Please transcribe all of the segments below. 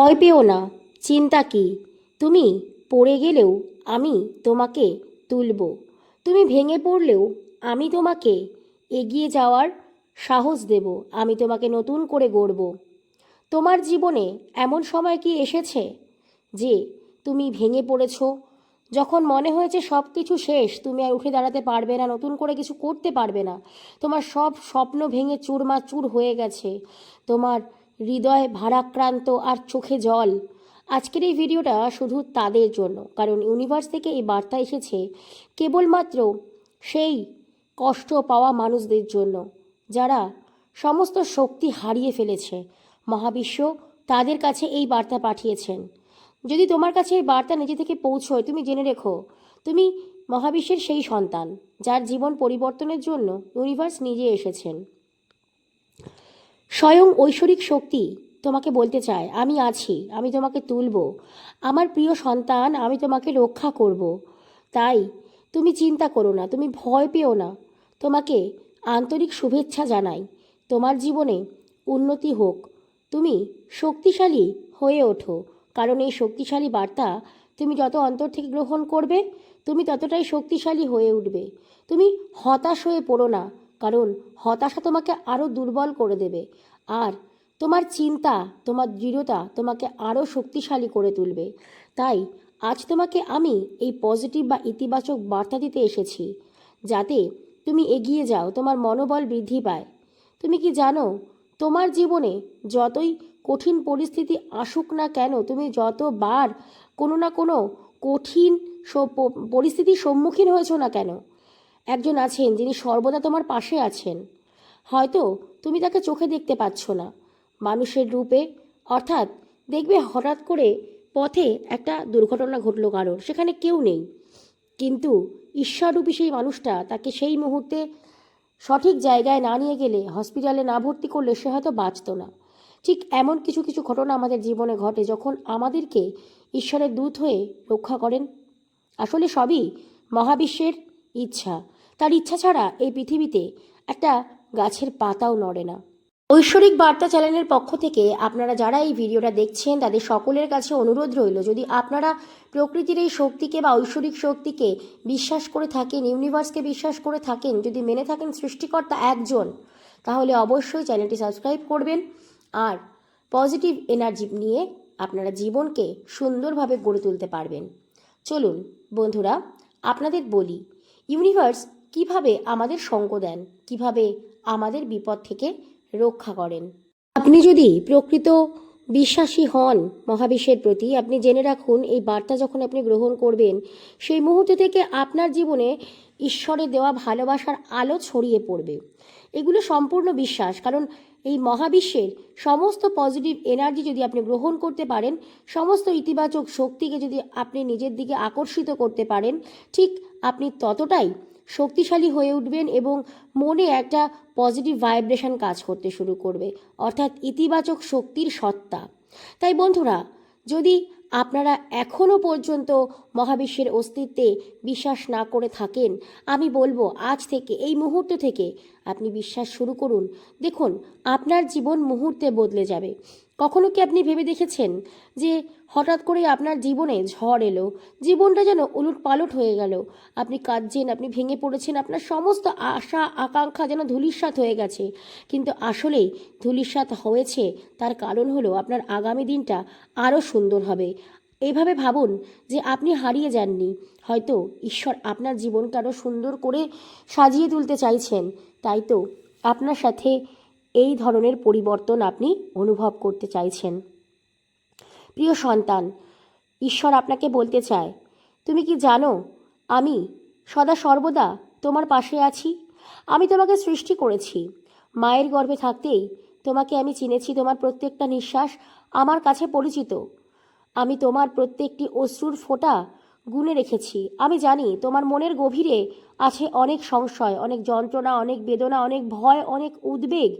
ভয় পেও না, চিন্তা কি? তুমি পড়ে গেলেও আমি তোমাকে তুলব। তুমি ভেঙে পড়লেও আমি তোমাকে এগিয়ে যাওয়ার সাহস দেব, আমি তোমাকে নতুন করে গড়ব। তোমার জীবনে এমন সময় কি এসেছে যে তুমি ভেঙে পড়েছ? যখন মনে হয়েছে সব কিছু শেষ, তুমি আর উঠে দাঁড়াতে পারবে না, নতুন করে কিছু করতে পারবে না। তোমার সব স্বপ্ন ভেঙে চুরমাচুর হয়ে গেছে। তোমার হৃদয় ভারাক্রান্ত আর চোখে জল। আজকের এই ভিডিওটা শুধু তাদের জন্য, কারণ ইউনিভার্স থেকে এই বার্তা এসেছে কেবলমাত্র সেই কষ্ট পাওয়া মানুষদের জন্য, যারা সমস্ত শক্তি হারিয়ে ফেলেছে। মহাবিশ্ব তাদের কাছে এই বার্তা পাঠিয়েছেন। যদি তোমার কাছে এই বার্তা নিজে থেকে পৌঁছয়, তুমি জেনে রেখো, তুমি মহাবিশ্বের সেই সন্তান, যার জীবন পরিবর্তনের জন্য ইউনিভার্স নিজে এসেছেন। স্বয়ং ঐশ্বরিক শক্তি তোমাকে বলতে চায়, আমি আছি, আমি তোমাকে তুলব। আমার প্রিয় সন্তান, আমি তোমাকে রক্ষা করব। তাই তুমি চিন্তা করো না, তুমি ভয় পেও না। তোমাকে আন্তরিক শুভেচ্ছা জানাই। তোমার জীবনে উন্নতি হোক। তুমি শক্তিশালী হয়ে ওঠো, কারণ এই শক্তিশালী বার্তা তুমি যত অন্তর থেকে গ্রহণ করবে, তুমি ততটাই শক্তিশালী হয়ে উঠবে। তুমি হতাশ হয়ে পড়ো না কারণ হতাশা তোমাকে আরও দুর্বল করে দেবে। আর তোমার চিন্তা, তোমার দৃঢ়তা তোমাকে আরও শক্তিশালী করে তুলবে। তাই আজ তোমাকে আমি এই পজিটিভ বা ইতিবাচক বার্তা দিতে এসেছি, যাতে তুমি এগিয়ে যাও, তোমার মনোবল বৃদ্ধি পায়। তুমি কি জানো, তোমার জীবনে যতই কঠিন পরিস্থিতি আসুক না কেন, তুমি যতবার কোনো না কোনো কঠিন পরিস্থিতির সম্মুখীন হয়েছো না কেন একজন আছেন যিনি সর্বদা তোমার পাশে আছেন। হয়তো তুমি তাকে চোখে দেখতে পাচ্ছ না। মানুষের রূপে, অর্থাৎ দেখবে হঠাৎ করে পথে একটা দুর্ঘটনা ঘটলো কারোর, সেখানে কেউ নেই। কিন্তু ঈশ্বররূপী সেই মানুষটা তাকে সেই মুহূর্তে সঠিক জায়গায় না নিয়ে গেলে, হসপিটালে না ভর্তি করলে সে হয়তো বাঁচতো না। ঠিক এমন কিছু কিছু ঘটনা আমাদের জীবনে ঘটে যখন আমাদেরকে ঈশ্বরের দূত হয়ে রক্ষা করেন। আসলে সবই মহাবিশ্বের ইচ্ছা। তার ইচ্ছা ছাড়া এই পৃথিবীতে একটা গাছের পাতাও নড়ে না। ঐশ্বরিক বার্তা চ্যানেলের পক্ষ থেকে আপনারা যারা এই ভিডিওটা দেখছেন, তাদের সকলের কাছে অনুরোধ রইল, যদি আপনারা প্রকৃতির এই শক্তিকে বা ঐশ্বরিক শক্তিকে বিশ্বাস করে থাকেন, ইউনিভার্সকে বিশ্বাস করে থাকেন, যদি মেনে থাকেন সৃষ্টিকর্তা একজন, তাহলে অবশ্যই চ্যানেলটি সাবস্ক্রাইব করবেন আর পজিটিভ এনার্জি নিয়ে আপনারা জীবনকে সুন্দরভাবে গড়ে তুলতে পারবেন। চলুন বন্ধুরা, আপনাদের বলি, ইউনিভার্স কীভাবে আমাদের সঙ্গ দেন? কীভাবে আমাদের বিপদ থেকে রক্ষা করেন? আপনি যদি প্রকৃত বিশ্বাসী হন মহাবিশ্বের প্রতি, আপনি জেনে রাখুন এই বার্তা যখন আপনি গ্রহণ করবেন, সেই মুহূর্ত থেকে আপনার জীবনে ঈশ্বরের দেওয়া ভালোবাসার আলো ছড়িয়ে পড়বে। এগুলো সম্পূর্ণ বিশ্বাস, কারণ এই মহাবিশ্বের সমস্ত পজিটিভ এনার্জি যদি আপনি গ্রহণ করতে পারেন, সমস্ত ইতিবাচক শক্তিকে যদি আপনি নিজের দিকে আকর্ষিত করতে পারেন, ঠিক আপনি ততটাই শক্তিশালী হয়ে উঠবেন এবং মনে একটা পজিটিভ ভাইব্রেশন কাজ করতে শুরু করবে। অর্থাৎ ইতিবাচক শক্তির সত্তা। তাই বন্ধুরা, যদি আপনারা এখনও পর্যন্ত মহাবিশ্বের অস্তিত্বে বিশ্বাস না করে থাকেন, আমি বলব আজ থেকে, এই মুহূর্ত থেকে আপনি বিশ্বাস শুরু করুন। দেখুন, আপনার জীবন মুহূর্তে বদলে যাবে। কখনো কি আপনি ভেবে দেখেছেন যে হঠাৎ করে আপনার জীবনে ঝড় এলো? জীবনটা যেন উলট পালট হয়ে গেল। আপনি কাঁদছেন, আপনি ভেঙে পড়েছেন, আপনার সমস্ত আশা, আকাঙ্ক্ষা যেন ধূলিসাৎ হয়ে গেছে। কিন্তু আসলেই ধূলিসাৎ হয়েছে তার কারণ হলো আপনার আগামী দিনটা আরও সুন্দর হবে। এভাবে ভাবুন যে আপনি হারিয়ে যাননি। হয়তো ঈশ্বর আপনার জীবনকে আরও সুন্দর করে সাজিয়ে তুলতে চাইছেন। তাই তো আপনার সাথে এই ধরনের পরিবর্তন আপনি অনুভব করতে চাইছেন। প্রিয় সন্তান, ঈশ্বর আপনাকে বলতে চায়, তুমি কি জানো, আমি সদা সর্বদা তোমার পাশে আছি? আমি তোমাকে সৃষ্টি করেছি। মায়ের গর্ভে থাকতেই তোমাকে আমি চিনেছি, তোমার প্রত্যেকটা নিঃশ্বাস আমার কাছে পরিচিত। আমি তোমার প্রত্যেকটি অশ্রুর ফোঁটা গুনে রেখেছি। আমি জানি তোমার মনের গভীরে আছে অনেক সংশয়, অনেক যন্ত্রণা, অনেক বেদনা, অনেক ভয়, অনেক উদ্বেগ।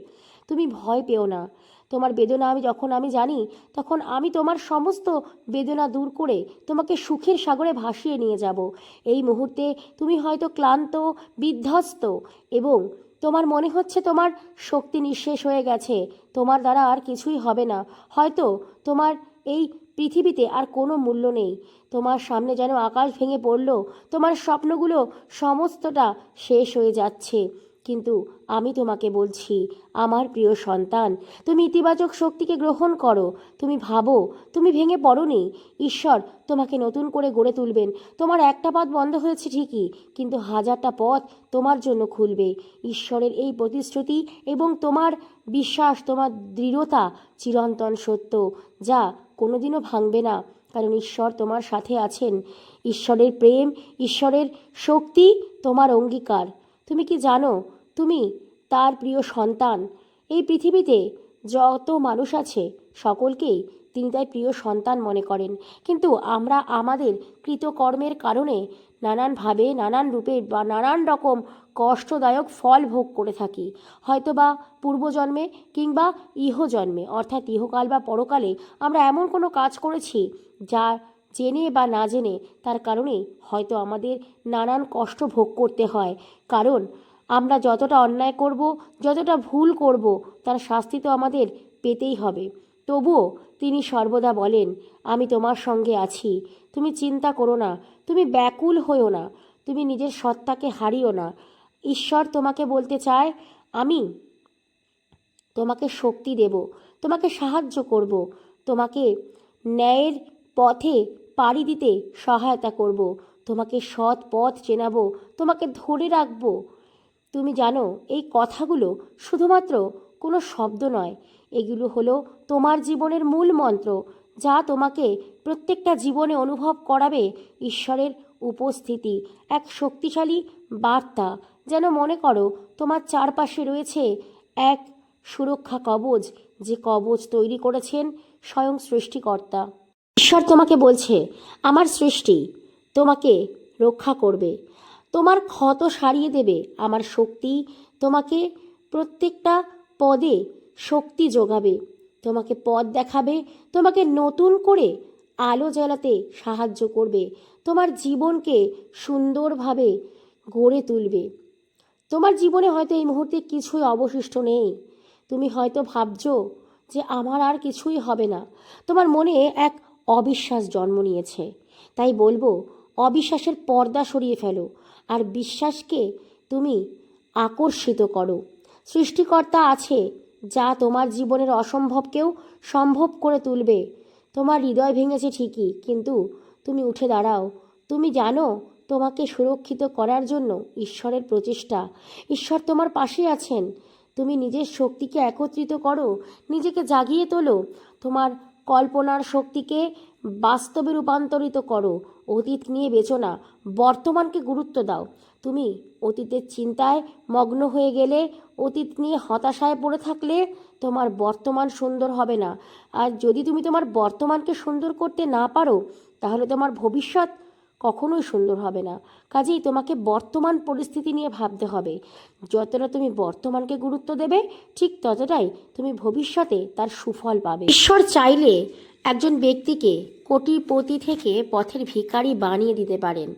তুমি ভয় পেও না। তোমার বেদনা আমি যখন আমি জানি, তখন আমি তোমার সমস্ত বেদনা দূর করে তোমাকে সুখের সাগরে ভাসিয়ে নিয়ে যাব। এই মুহূর্তে তুমি হয়তো ক্লান্ত, বিধ্বস্ত এবং তোমার মনে হচ্ছে তোমার শক্তি নিঃশেষ হয়ে গেছে। তোমার দ্বারা আর কিছুই হবে না। হয়তো তোমার এই পৃথিবীতে আর কোনো মূল্য নেই। তোমার সামনে যেন আকাশ ভেঙে পড়ল, তোমার স্বপ্নগুলো সমস্তটা শেষ হয়ে যাচ্ছে। কিন্তু আমি তোমাকে বলছি, আমার প্রিয় সন্তান, তুমি ইতিবাচক শক্তিকে গ্রহণ করো। তুমি ভাবো, তুমি ভেঙে পড়নি। ঈশ্বর তোমাকে নতুন করে গড়ে তুলবেন। তোমার একটা পথ বন্ধ হয়েছে ঠিকই, কিন্তু হাজারটা পথ তোমার জন্য খুলবে। ঈশ্বরের এই প্রতিশ্রুতি এবং তোমার বিশ্বাস, তোমার দৃঢ়তা চিরন্তন সত্য, যা কোনোদিনও ভাঙবে না, কারণ ঈশ্বর তোমার সাথে আছেন। ঈশ্বরের প্রেম, ঈশ্বরের শক্তি তোমার অঙ্গীকার। তুমি কি জানো, তুমি তার প্রিয় সন্তান। এই পৃথিবীতে যত মানুষ আছে, সকলকেই তিনি তাই প্রিয় সন্তান মনে করেন। কিন্তু আমরা আমাদের কৃতকর্মের কারণে নানানভাবে, নানান রূপে বা নানান রকম কষ্টদায়ক ফল ভোগ করে থাকি। হয়তোবা পূর্বজন্মে কিংবা ইহজন্মে, অর্থাৎ ইহকাল বা পরকালে আমরা এমন কোনো কাজ করেছি যা জেনে বা না জেনে তার কারণে হয়তো আমাদের নানান কষ্ট ভোগ করতে হয়। কারণ আমরা যতটা অন্যায় করব, যতটা ভুল করব, তার শাস্তি তো আমাদের পেতেই হবে। তবুও তিনি সর্বদা বলেন, আমি তোমার সঙ্গে আছি। তুমি চিন্তা করো না। তুমি ব্যাকুল হইও না। তুমি নিজের সত্তাকে হারিও না। ঈশ্বর তোমাকে বলতে চায়, আমি তোমাকে শক্তি দেব, তোমাকে সাহায্য করব, তোমাকে ন্যায়ের পথে পাড়ি দিতে সহায়তা করব, তোমাকে সৎ পথ চেনাবো, তোমাকে ধরে রাখব। তুমি জানো, এই কথাগুলো শুধুমাত্র কোনো শব্দ নয়। এগুলো হলো তোমার জীবনের মূল মন্ত্র, যা তোমাকে প্রত্যেকটা জীবনে অনুভব করাবে ঈশ্বরের উপস্থিতি। এক শক্তিশালী বার্তা, যেন মনে করো তোমার চারপাশে রয়েছে এক সুরক্ষা কবচ যে কবচ তৈরি করেছেন স্বয়ং সৃষ্টিকর্তা। ঈশ্বর তোমাকে বলছে, আমার সৃষ্টি তোমাকে রক্ষা করবে। তোমার ক্ষত সারিয়ে দেবে। আমার শক্তি তোমাকে প্রত্যেকটা পদে শক্তি যোগাবে, তোমাকে পথ দেখাবে, তোমাকে নতুন করে আলো জ্বালাতে সাহায্য করবে, তোমার জীবনকে সুন্দরভাবে গড়ে তুলবে। তোমার জীবনে হয়তো এই মুহূর্তে কিছুই অবশিষ্ট নেই। তুমি হয়তো ভাবছ যে আমার আর কিছুই হবে না। তোমার মনে এক অবিশ্বাস জন্ম নিয়েছে। তাই বলব, অবিশ্বাসের পর্দা সরিয়ে ফেলো আর বিশ্বাসকে তুমি আকর্ষিত করো। সৃষ্টিকর্তা আছে যা তোমার জীবনের অসম্ভবকেও সম্ভব করে তুলবে। তোমার হৃদয় ভেঙেছে ঠিকই, কিন্তু তুমি উঠে দাঁড়াও। তুমি জানো তোমাকে সুরক্ষিত করার জন্য ঈশ্বরের প্রচেষ্টা। ঈশ্বর তোমার পাশে আছেন। তুমি নিজের শক্তিকে একত্রিত করো, নিজেকে জাগিয়ে তোলো। তোমার কল্পনার শক্তিকে বাস্তবে রূপান্তরিত করো, অতীত নিয়ে বেচো না, বর্তমানকে গুরুত্ব দাও। তুমি অতীতের চিন্তায় মগ্ন হয়ে গেলে, অতীত নিয়ে হতাশায় পড়ে থাকলে তোমার বর্তমান সুন্দর হবে না। আর যদি তুমি তোমার বর্তমানকে সুন্দর করতে না পারো, তাহলে তোমার ভবিষ্যৎ কখনোই সুন্দর হবে না। কাজেই তোমাকে বর্তমান পরিস্থিতি নিয়ে ভাবতে হবে। যতটা তুমি বর্তমানকে গুরুত্ব দেবে, ঠিক ততটাই তুমি ভবিষ্যতে তার সুফল পাবে। ঈশ্বর চাইলে একজন ব্যক্তিকে কোটিপতি থেকে পথের ভিখারি বানিয়ে দিতে পারেন।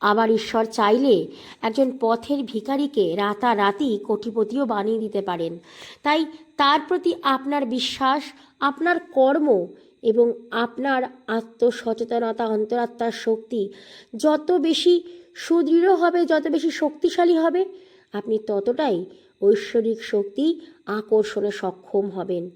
আবার ঈশ্বর চাইলে একজন পথের ভিখারিকে রাতারাতি কোটিপতিও বানিয়ে দিতে পারেন। তাই তার প্রতি আপনার বিশ্বাস, আপনার কর্ম এবং আপনার আত্মসচেতনতা, অন্তরাত্মার শক্তি যত বেশি সুদৃঢ় হবে, যত বেশি শক্তিশালী হবে, আপনি ততটাই ঐশ্বরিক শক্তি আকর্ষণে সক্ষম হবেন।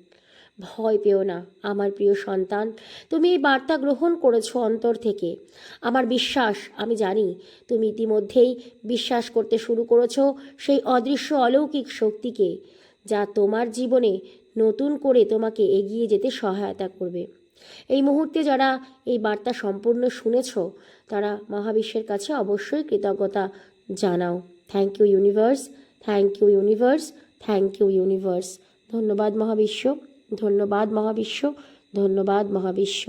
ভয় পেও না, আমার প্রিয় সন্তান। তুমি এই বার্তা গ্রহণ করেছ অন্তর থেকে। আমার বিশ্বাস, আমি জানি, তুমি ইতিমধ্যেই বিশ্বাস করতে শুরু করেছ সেই অদৃশ্য অলৌকিক শক্তিকে, যা তোমার জীবনে নতুন করে তোমাকে এগিয়ে যেতে সহায়তা করবে। এই মুহূর্তে যারা এই বার্তা সম্পূর্ণ শুনেছ, তারা মহাবিশ্বের কাছে অবশ্যই কৃতজ্ঞতা জানাও। Thank you universe thank you universe thank you universe ধন্যবাদ মহাবিশ্ব। ধন্যবাদ মহাবিশ্ব ধন্যবাদ মহাবিশ্ব।